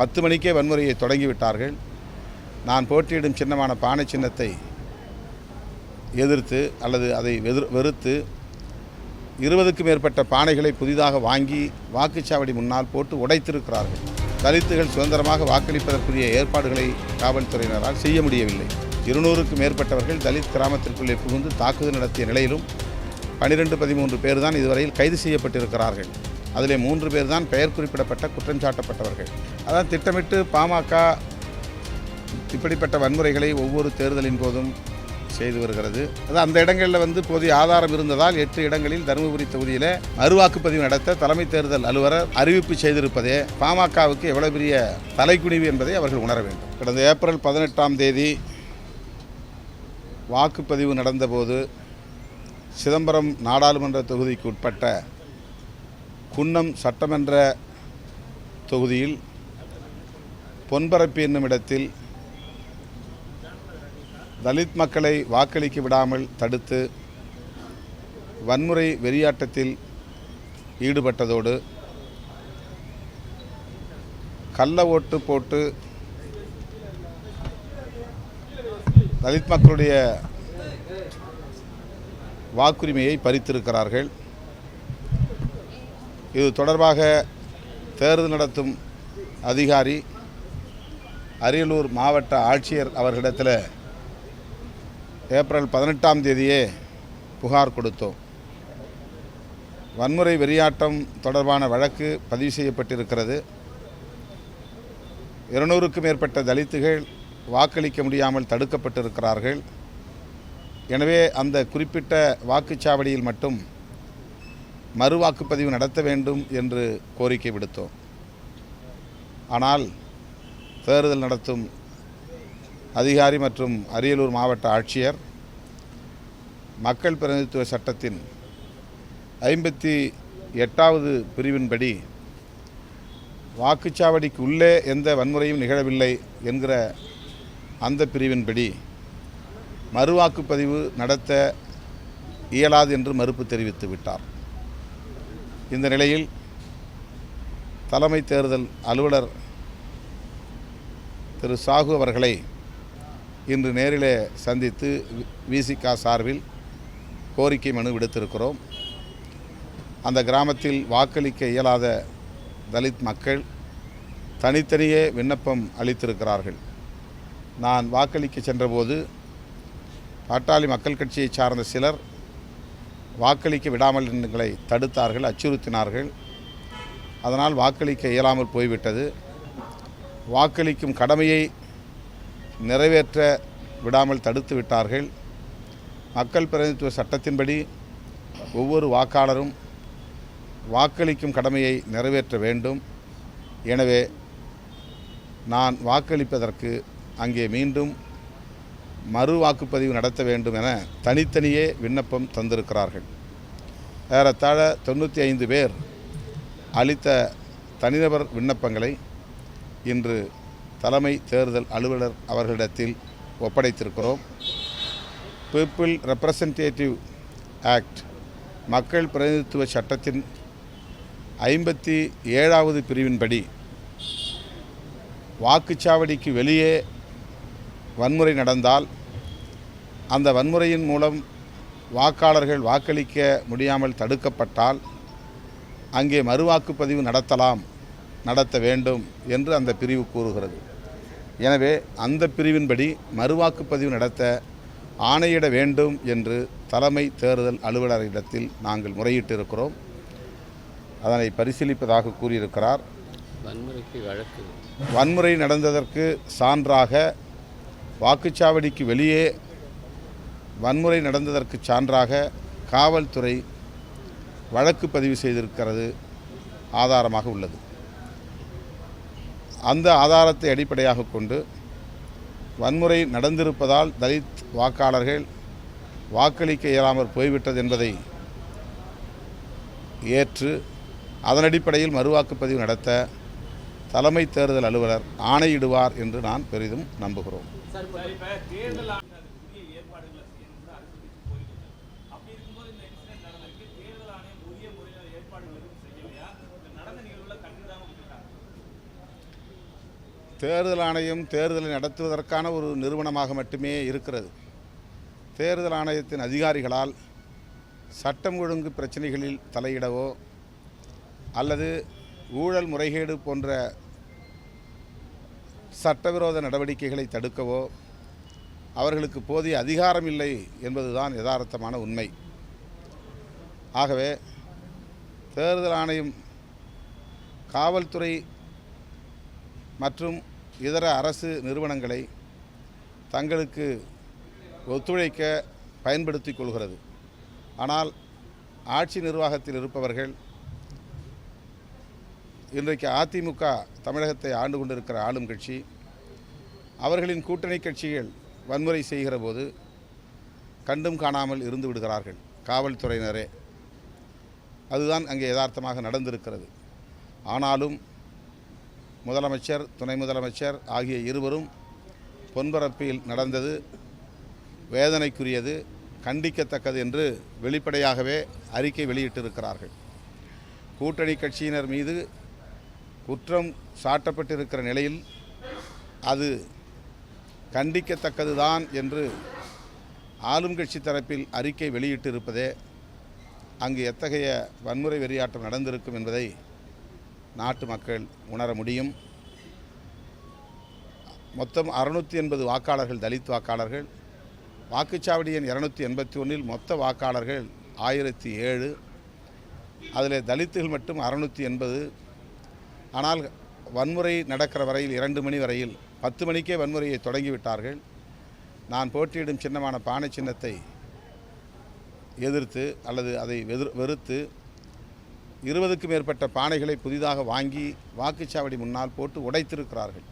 பத்து மணிக்கே வன்முறையை தொடங்கிவிட்டார்கள். நான் போட்டியிடும் சின்னமான பானை சின்னத்தை எதிர்த்து அல்லது அதை வெதிர் வெறுத்து இருபதுக்கும் மேற்பட்ட பானைகளை புதிதாக வாங்கி வாக்குச்சாவடி முன்னால் போட்டு உடைத்திருக்கிறார்கள். தலித்துகள் சுதந்திரமாக வாக்களிப்பதற்குரிய ஏற்பாடுகளை காவல்துறையினரால் செய்ய முடியவில்லை. இருநூறுக்கும் மேற்பட்டவர்கள் தலித் கிராமத்திற்குள்ளே புகுந்து தாக்குதல் நடத்திய நிலையிலும் பனிரெண்டு பதிமூன்று பேர் தான் இதுவரையில் கைது செய்யப்பட்டிருக்கிறார்கள். அதில் மூன்று பேர் தான் பெயர் குறிப்பிடப்பட்ட குற்றம் சாட்டப்பட்டவர்கள். அதான் திட்டமிட்டு பாமக இப்படிப்பட்ட வன்முறைகளை ஒவ்வொரு தேர்தலின் போதும் செய்து வருகிறது. அது அந்த இடங்களில் வந்து போதிய ஆதாரம் இருந்ததால் எட்டு இடங்களில் தருமபுரி தொகுதியில் மறுவாக்குப்பதிவு நடத்த தலைமை தேர்தல் அலுவலர் அறிவிப்பு செய்திருப்பதே பாமகவுக்கு எவ்வளவு பெரிய தலைக்குனிவு என்பதை அவர்கள் உணர வேண்டும். கடந்த ஏப்ரல் பதினெட்டாம் தேதி வாக்குப்பதிவு நடந்தபோது சிதம்பரம் நாடாளுமன்ற தொகுதிக்கு உட்பட்ட குன்னம் சட்டமன்ற தொகுதியில் பொன்பரப்பு என்னும் இடத்தில் தலித் மக்களை வாக்களிக்க விடாமல் தடுத்து வன்முறை வெறியாட்டத்தில் ஈடுபட்டதோடு கள்ள ஓட்டு போட்டு தலித் மக்களுடைய வாக்குரிமையை பறித்திருக்கிறார்கள். இது தொடர்பாக தேர்தல் நடத்தும் அதிகாரி அரியலூர் மாவட்ட ஆட்சியர் அவர்களிடத்தில் ஏப்ரல் பதினெட்டாம் தேதியே புகார் கொடுத்தோம். வன்முறை வெறியாட்டம் தொடர்பான வழக்கு பதிவு செய்யப்பட்டிருக்கிறது. இருநூறுக்கும் மேற்பட்ட தலித்துகள் வாக்களிக்க முடியாமல் தடுக்கப்பட்டிருக்கிறார்கள். எனவே அந்த குறிப்பிட்ட வாக்குச்சாவடியில் மட்டும் மறு வாக்குப்பதிவு நடத்த வேண்டும் என்று கோரிக்கை விடுத்தோம். ஆனால் தேர்தல் நடத்தும் அதிகாரி மற்றும் அரியலூர் மாவட்ட ஆட்சியர் மக்கள் பிரதிநிதித்துவ சட்டத்தின் ஐம்பத்தி எட்டாவது பிரிவின்படி வாக்குச்சாவடிக்கு உள்ளே எந்த வன்முறையும் நிகழவில்லை என்கிற அந்த பிரிவின்படி மறுவாக்குப்பதிவு நடத்த இயலாது என்று மறுப்பு தெரிவித்து விட்டார். இந்த நிலையில் தலைமை தேர்தல் அலுவலர் திரு சாகு அவர்களை இன்று நேரிலே சந்தித்து விசிகா சார்பில் கோரிக்கை மனு விடுத்திருக்கிறோம். அந்த கிராமத்தில் வாக்களிக்க இயலாத தலித் மக்கள் தனித்தனியே விண்ணப்பம் அளித்திருக்கிறார்கள். நான் வாக்களிக்க சென்றபோது பாட்டாளி மக்கள் கட்சியை சார்ந்த சிலர் வாக்களிக்க விடாமல் எங்களை தடுத்தார்கள் அச்சுறுத்தினார்கள். அதனால் வாக்களிக்க இயலாமல் போய்விட்டது. வாக்களிக்கும் கடமையை நிறைவேற்ற விடாமல் தடுத்து விட்டார்கள். மக்கள் பிரதிநிதித்துவ சட்டத்தின்படி ஒவ்வொரு வாக்காளரும் வாக்களிக்கும் கடமையை நிறைவேற்ற வேண்டும். எனவே நான் வாக்களிப்பதற்கு அங்கே மீண்டும் மறு வாக்குப்பதிவு நடத்த வேண்டும் என தனித்தனியே விண்ணப்பம் தந்திருக்கிறார்கள். ஏறத்தாழ தொண்ணூற்றி ஐந்து பேர் அளித்த தனிநபர் விண்ணப்பங்களை இன்று தலைமை தேர்தல் அலுவலர் அவர்களிடத்தில் ஒப்படைத்திருக்கிறோம். பீப்புள் ரெப்ரசன்டேட்டிவ் ஆக்ட் மக்கள் பிரதிநிதித்துவ சட்டத்தின் ஐம்பத்தி ஏழாவது பிரிவின்படி வாக்குச்சாவடிக்கு வெளியே வன்முறை நடந்தால் அந்த வன்முறையின் மூலம் வாக்காளர்கள் வாக்களிக்க முடியாமல் தடுக்கப்பட்டால் அங்கே மறுவாக்குப்பதிவு நடத்தலாம் நடத்த வேண்டும் என்று அந்த பிரிவு கூறுகிறது. எனவே அந்த பிரிவின்படி மறுவாக்குப்பதிவு நடத்த ஆணையிட வேண்டும் என்று தலைமை தேர்தல் அலுவலரிடத்தில் நாங்கள் முறையிட்டிருக்கிறோம். அதனை பரிசீலிப்பதாக கூறியிருக்கிறார். வன்முறைக்கு வழக்கு. வன்முறை நடந்ததற்கு சான்றாக வாக்குச்சாவடிக்கு வெளியே வன்முறை நடந்ததற்கு சான்றாக காவல்துறை வழக்கு பதிவு செய்திருக்கிறது ஆதாரமாக உள்ளது. அந்த ஆதாரத்தை அடிப்படையாக கொண்டு வன்முறை நடந்திருப்பதால் தலித் வாக்காளர்கள் வாக்களிக்க இயலாமல் போய்விட்டது என்பதை ஏற்று அதன் அடிப்படையில் மறுவாக்குப்பதிவு நடத்த தலைமை தேர்தல் அலுவலர் ஆணையிடுவார் என்று நான் பெரிதும் நம்புகிறோம். தேர்தல் ஆணையம் தேர்தலை நடத்துவதற்கான ஒரு நிறுவனமாக மட்டுமே இருக்கிறது. தேர்தல் ஆணையத்தின் அதிகாரிகளால் சட்டம் ஒழுங்கு பிரச்சனைகளில் தலையிடவோ அல்லது ஊழல் முறைகேடு போன்ற சட்டவிரோத நடவடிக்கைகளை தடுக்கவோ அவர்களுக்கு போதிய அதிகாரம் இல்லை என்பதுதான் யதார்த்தமான உண்மை. ஆகவே தேர்தல் ஆணையம் காவல்துறை மற்றும் இதர அரசு நிறுவனங்களை தங்களுக்கு ஒத்துழைக்க பயன்படுத்திக் கொள்கிறது. ஆனால் ஆட்சி நிர்வாகத்தில் இருப்பவர்கள் இன்றைக்கு அதிமுக தமிழகத்தை ஆண்டு கொண்டிருக்கிற ஆளும் கட்சி அவர்களின் கூட்டணி கட்சிகள் வன்முறை செய்கிற போது கண்டும் காணாமல் இருந்து விடுகிறார்கள் காவல்துறையினரே. அதுதான் அங்கே யதார்த்தமாக நடந்திருக்கிறது. ஆனாலும் முதலமைச்சர் துணை முதலமைச்சர் ஆகிய இருவரும் பொன்பரப்பில் நடந்தது வேதனைக்குரியது கண்டிக்கத்தக்கது என்று வெளிப்படையாகவே அறிக்கை வெளியிட்டிருக்கிறார்கள். கூட்டணி கட்சியினர் மீது குற்றம் சாட்டப்பட்டிருக்கிற நிலையில் அது கண்டிக்கத்தக்கதுதான் என்று ஆளும் கட்சி தரப்பில் அறிக்கை வெளியிட்டிருப்பதே அங்கு எத்தகைய வன்முறை வெறியாட்டம் நடந்திருக்கும் என்பதை நாட்டு மக்கள் உணர முடியும். மொத்தம் அறுநூற்றி எண்பது வாக்காளர்கள் தலித் வாக்காளர்கள் வாக்குச்சாவடி எண் இரநூத்தி எண்பத்தி ஒன்றில் மொத்த வாக்காளர்கள் ஆயிரத்தி ஏழு அதில் தலித்துகள் மட்டும் அறுநூற்றி எண்பது ஆனால் வன்முறை நடக்கிற வரையில் இரண்டு மணி வரையில் பத்து மணிக்கே வன்முறையை தொடங்கிவிட்டார்கள். நான் போட்டியிடும் சின்னமான பானை சின்னத்தை எதிர்த்து அல்லது அதை வெதிர் வெறுத்து இருபதுக்கும் மேற்பட்ட பானைகளை புதிதாக வாங்கி வாக்குச்சாவடி முன்னால் போட்டு உடைத்திருக்கிறார்கள்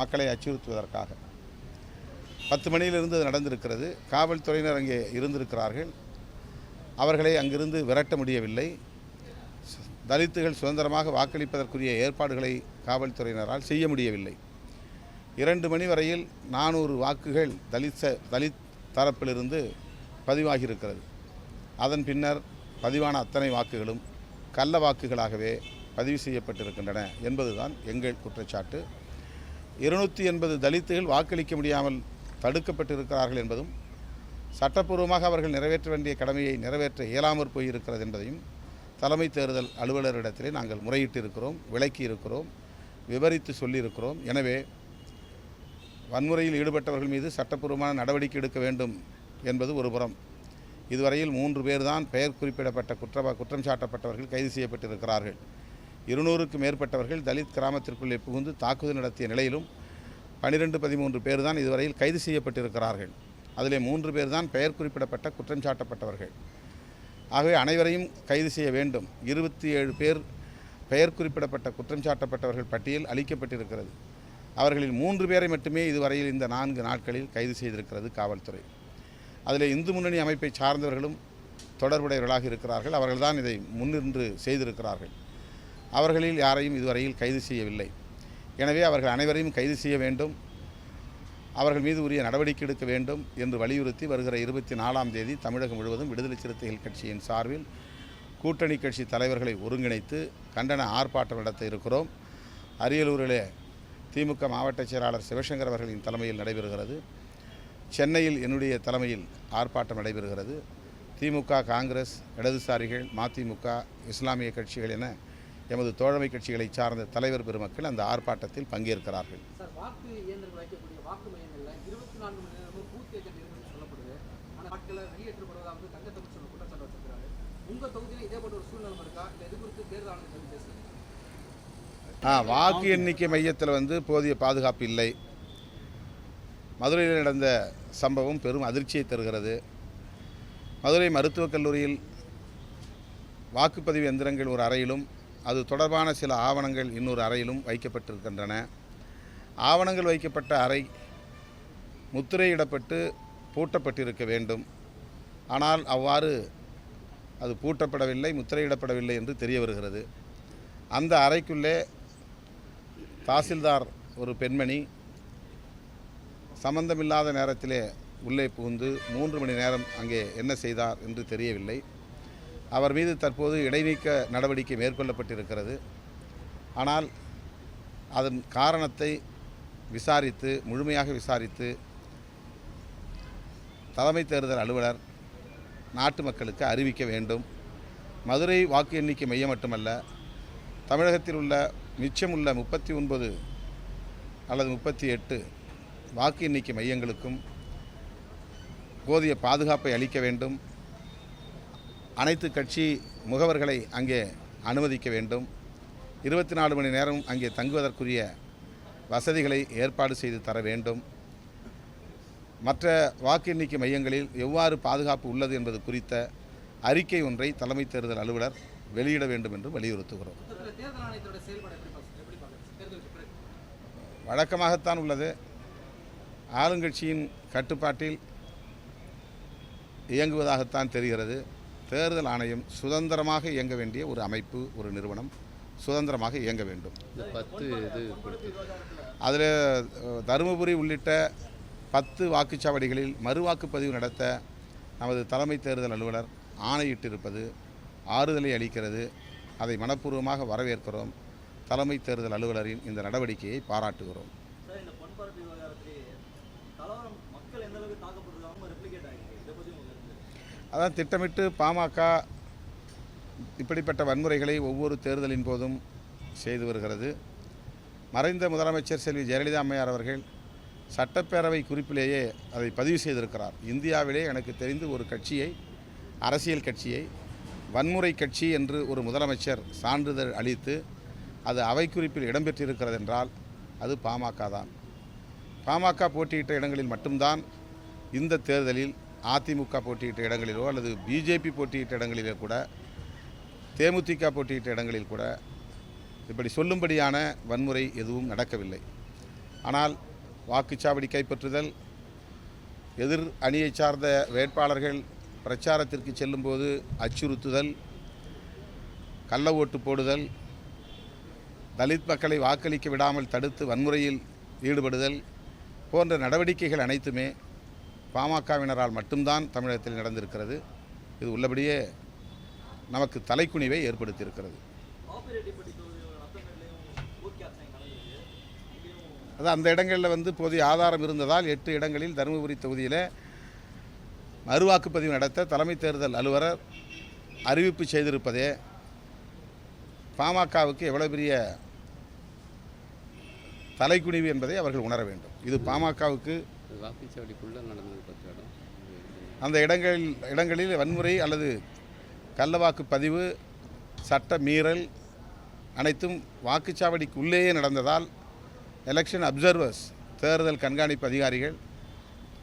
மக்களை அச்சுறுத்துவதற்காக. பத்து மணியிலிருந்து அது நடந்திருக்கிறது. காவல்துறையினர் அங்கே இருந்திருக்கிறார்கள். அவர்களை அங்கிருந்து விரட்ட முடியவில்லை. தலித்துகள் சுதந்திரமாக வாக்களிப்பதற்குரிய ஏற்பாடுகளை காவல்துறையினரால் செய்ய முடியவில்லை. இரண்டு மணி வரையில் நானூறு வாக்குகள் தலித் தலித் தரப்பிலிருந்து பதிவாகியிருக்கிறது. அதன் பின்னர் பதிவான அத்தனை வாக்குகளும் கள்ள வாக்குகளாகவே பதிவு செய்யப்பட்டிருக்கின்றன என்பதுதான் எங்கள் குற்றச்சாட்டு. இருநூற்றி எண்பது தலித்துகள் வாக்களிக்க முடியாமல் தடுக்கப்பட்டிருக்கிறார்கள் என்பதும் சட்டப்பூர்வமாக அவர்கள் நிறைவேற்ற வேண்டிய கடமையை நிறைவேற்ற இயலாமற் போயிருக்கிறது என்பதையும் தலைமை தேர்தல் அலுவலரிடத்திலே நாங்கள் முறையிட்டு இருக்கிறோம் விளக்கி இருக்கிறோம் விவரித்து சொல்லியிருக்கிறோம். எனவே வன்முறையில் ஈடுபட்டவர்கள் மீது சட்டப்பூர்வமான நடவடிக்கை எடுக்க வேண்டும் என்பது ஒரு புறம். இதுவரையில் மூன்று பேர் தான் பெயர் குறிப்பிடப்பட்ட குற்ற குற்றம் சாட்டப்பட்டவர்கள் கைது செய்யப்பட்டிருக்கிறார்கள். இருநூறுக்கும் மேற்பட்டவர்கள் தலித் கிராமத்திற்குள்ளே புகுந்து தாக்குதல் நடத்திய நிலையிலும் பனிரெண்டு பதிமூன்று பேர் தான் இதுவரையில் கைது செய்யப்பட்டிருக்கிறார்கள். அதிலே மூன்று பேர் தான் பெயர் குறிப்பிடப்பட்ட குற்றம் சாட்டப்பட்டவர்கள். ஆகவே அனைவரையும் கைது செய்ய வேண்டும். இருபத்தி ஏழு பேர் பெயர் குறிப்பிடப்பட்ட குற்றம் சாட்டப்பட்டவர்கள் பட்டியல் அளிக்கப்பட்டிருக்கிறது. அவர்களில் மூன்று பேரை மட்டுமே இதுவரையில் இந்த நான்கு நாட்களில் கைது செய்திருக்கிறது காவல்துறை. அதில் இந்து முன்னணி அமைப்பை சார்ந்தவர்களும் தொடர்புடையவர்களாக இருக்கிறார்கள். அவர்கள்தான் இதை முன்னின்று செய்திருக்கிறார்கள். அவர்களில் யாரையும் இதுவரையில் கைது செய்யவில்லை. எனவே அவர்கள் அனைவரையும் கைது செய்ய வேண்டும். அவர்கள் மீது உரிய நடவடிக்கை எடுக்க வேண்டும் என்று வலியுறுத்தி வருகிற இருபத்தி நாலாம் தேதி தமிழகம் முழுவதும் விடுதலை சிறுத்தைகள் கட்சியின் சார்பில் கூட்டணி கட்சி தலைவர்களை ஒருங்கிணைத்து கண்டன ஆர்ப்பாட்டம் நடத்த இருக்கிறோம். அரியலூரிலே திமுக மாவட்ட செயலாளர் சிவசங்கர் அவர்களின் தலைமையில் நடைபெறுகிறது. சென்னையில் என்னுடைய தலைமையில் ஆர்ப்பாட்டம் நடைபெறுகிறது. திமுக காங்கிரஸ் இடதுசாரிகள் மதிமுக இஸ்லாமிய கட்சிகள் என எமது தோழமை கட்சிகளைச் சார்ந்த தலைவர் பெருமக்கள் அந்த ஆர்ப்பாட்டத்தில் பங்கேற்கிறார்கள் சார் வாக்கு இயந்திரங்கள் வைக்கக்கூடிய வாக்கு மையங்கள்ல இருபத்தி நான்கு மணி நேரமும் பூத் ஏஜென்ட் இருக்குன்னு சொல்லப்படுது. ஆனால் வாக்குகளை வெளியேற்றப்படுவதாக வந்து தங்க தமிழ் சொல்ல குற்றச்சாட்டு வச்சிருக்கிறாரு. உங்கள் தொகுதியில் இதே போன்ற ஒரு சூழ்நிலை இருக்கா? இல்லை இது குறித்து தேர்தல் ஆணையம் பற்றி ஆ வாக்கு எண்ணிக்கை மையத்தில் வந்து போதிய பாதுகாப்பு இல்லை. மதுரையில் நடந்த சம்பவம் பெரும் அதிர்ச்சியை தருகிறது. மதுரை மருத்துவக் கல்லூரியில் வாக்குப்பதிவு எந்திரங்கள் ஒரு அறையிலும் அது தொடர்பான சில ஆவணங்கள் இன்னொரு அறையிலும் வைக்கப்பட்டிருக்கின்றன. ஆவணங்கள் வைக்கப்பட்ட அறை முத்திரையிடப்பட்டு பூட்டப்பட்டிருக்க வேண்டும். ஆனால் அவ்வாறு அது பூட்டப்படவில்லை முத்திரையிடப்படவில்லை என்று தெரிய வருகிறது. அந்த அறைக்குள்ளே தாசில்தார் ஒரு பெண்மணி சம்பந்தமில்லாத நேரத்திலே உள்ளே புகுந்து மூன்று மணி நேரம் அங்கே என்ன செய்தார் என்று தெரியவில்லை. அவர் மீது தற்போது இடைநீக்க நடவடிக்கை மேற்கொள்ளப்பட்டிருக்கிறது. ஆனால் அதன் காரணத்தை விசாரித்து முழுமையாக விசாரித்து தலைமை தேர்தல் அலுவலர் நாட்டு மக்களுக்கு அறிவிக்க வேண்டும். மதுரை வாக்கு எண்ணிக்கை மையம் மட்டுமல்ல தமிழகத்தில் உள்ள மிச்சமுள்ள முப்பத்தி ஒன்பது அல்லது முப்பத்தி எட்டு வாக்கு எண்ணிக்கை மையங்களுக்கும் போதிய பாதுகாப்பை அளிக்க வேண்டும். அனைத்து கட்சி முகவர்களை அங்கே அனுமதிக்க வேண்டும். இருபத்தி நாலு மணி நேரம் அங்கே தங்குவதற்குரிய வசதிகளை ஏற்பாடு செய்து தர வேண்டும். மற்ற வாக்கு எண்ணிக்கை மையங்களில் எவ்வாறு பாதுகாப்பு உள்ளது என்பது குறித்த அறிக்கை ஒன்றை தலைமை தேர்தல் அலுவலர் வெளியிட வேண்டும் என்று வலியுறுத்துகிறோம். வழக்கமாகத்தான் உள்ளது. ஆளுங்கட்சியின் கட்டுப்பாட்டில் இயங்குவதாகத்தான் தெரிகிறது. தேர்தல் ஆணையம் சுதந்திரமாக இயங்க வேண்டிய ஒரு அமைப்பு ஒரு நிறுவனம் சுதந்திரமாக இயங்க வேண்டும். பத்து இது அதில் தருமபுரி உள்ளிட்ட பத்து வாக்குச்சாவடிகளில் மறுவாக்குப்பதிவு நடத்த நமது தலைமை தேர்தல் அலுவலர் ஆணையிட்டிருப்பது ஆறுதலை அளிக்கிறது. அதை மனப்பூர்வமாக வரவேற்கிறோம். தலைமை தேர்தல் அலுவலரின் இந்த நடவடிக்கையை பாராட்டுகிறோம். அதான் திட்டமிட்டு பாமக இப்படிப்பட்ட வன்முறைகளை ஒவ்வொரு தேர்தலின் போதும் செய்து வருகிறது. மறைந்த முதலமைச்சர் செல்வி ஜெயலலிதா அம்மையார் அவர்கள் சட்டப்பேரவை குறிப்பிலேயே அதை பதிவு செய்திருக்கிறார். இந்தியாவிலே எனக்கு தெரிந்து ஒரு கட்சியை அரசியல் கட்சியை வன்முறை கட்சி என்று ஒரு முதலமைச்சர் சான்றிதழ் அளித்து அது அவை குறிப்பில் இடம்பெற்றிருக்கிறது என்றால் அது பாமக தான். பாமக போட்டியிட்ட இடங்களில் மட்டும்தான் இந்த தேர்தலில் அதிமுக போட்டியிட்ட இடங்களிலோ அல்லது பிஜேபி போட்டியிட்ட இடங்களிலோ கூட தேமுதிக போட்டியிட்ட இடங்களில் கூட இப்படி சொல்லும்படியான வன்முறை எதுவும் நடக்கவில்லை. ஆனால் வாக்குச்சாவடி கைப்பற்றுதல் எதிர் அணியை சார்ந்த வேட்பாளர்கள் பிரச்சாரத்திற்கு செல்லும்போது அச்சுறுத்துதல் கள்ள ஓட்டு போடுதல் தலித் மக்களை வாக்களிக்க விடாமல் தடுத்து வன்முறையில் ஈடுபடுதல் போன்ற நடவடிக்கைகள் அனைத்துமே பாமகவினரால் மட்டும்தான் தமிழகத்தில் நடந்திருக்கிறது. இது உள்ளபடியே நமக்கு தலைக்குனிவை ஏற்படுத்தியிருக்கிறது. அது அந்த இடங்களில் வந்து போதிய ஆதாரம் இருந்ததால் எட்டு இடங்களில் தருமபுரி தொகுதியில் மறுவாக்குப்பதிவு நடத்த தலைமை தேர்தல் அலுவலர் அறிவிப்பு செய்திருப்பதே பாமகவுக்கு எவ்வளோ பெரிய தலைக்குனிவு என்பதை அவர்கள் உணர வேண்டும். இது பாமகவுக்கு வாக்குச்சாவடிக்குள்ளே நடந்தது பத்து அந்த இடங்களில் இடங்களில் வன்முறை அல்லது கள்ளவாக்கு பதிவு சட்ட மீறல் அனைத்தும் வாக்குச்சாவடிக்கு உள்ளேயே நடந்ததால் எலெக்ஷன் அப்சர்வர்ஸ் தேர்தல் கண்காணிப்பு அதிகாரிகள்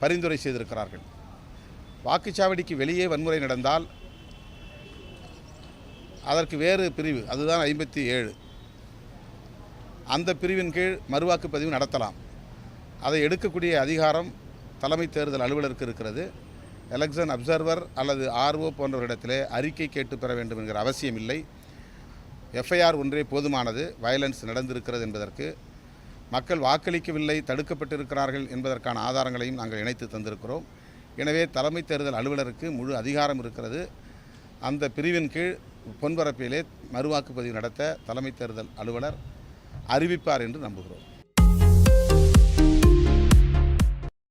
பரிந்துரை செய்திருக்கிறார்கள். வாக்குச்சாவடிக்கு வெளியே வன்முறை நடந்தால் அதற்கு வேறு பிரிவு அதுதான் ஐம்பத்தி ஏழு. அந்த பிரிவின் கீழ் மறுவாக்குப்பதிவு நடத்தலாம். அதை எடுக்கக்கூடிய அதிகாரம் தலைமை தேர்தல் அலுவலருக்கு இருக்கிறது. எலெக்ஷன் அப்சர்வர் அல்லது ஆர்ஓ போன்றவரிடத்திலே அறிக்கை கேட்டு பெற வேண்டும் என்கிற அவசியம் இல்லை எஃப்ஐஆர் ஒன்றே போதுமானது. வயலன்ஸ் நடந்திருக்கிறது என்பதற்கு மக்கள் வாக்களிக்கவில்லை தடுக்கப்பட்டிருக்கிறார்கள் என்பதற்கான ஆதாரங்களையும் நாங்கள் இணைத்து தந்திருக்கிறோம். எனவே தலைமை தேர்தல் அலுவலருக்கு முழு அதிகாரம் இருக்கிறது. அந்த பிரிவின் கீழ் பொன்பரப்பிலே மறுவாக்குப்பதிவு நடத்த தலைமை தேர்தல் அலுவலர் அறிவிப்பார் என்று நம்புகிறோம்.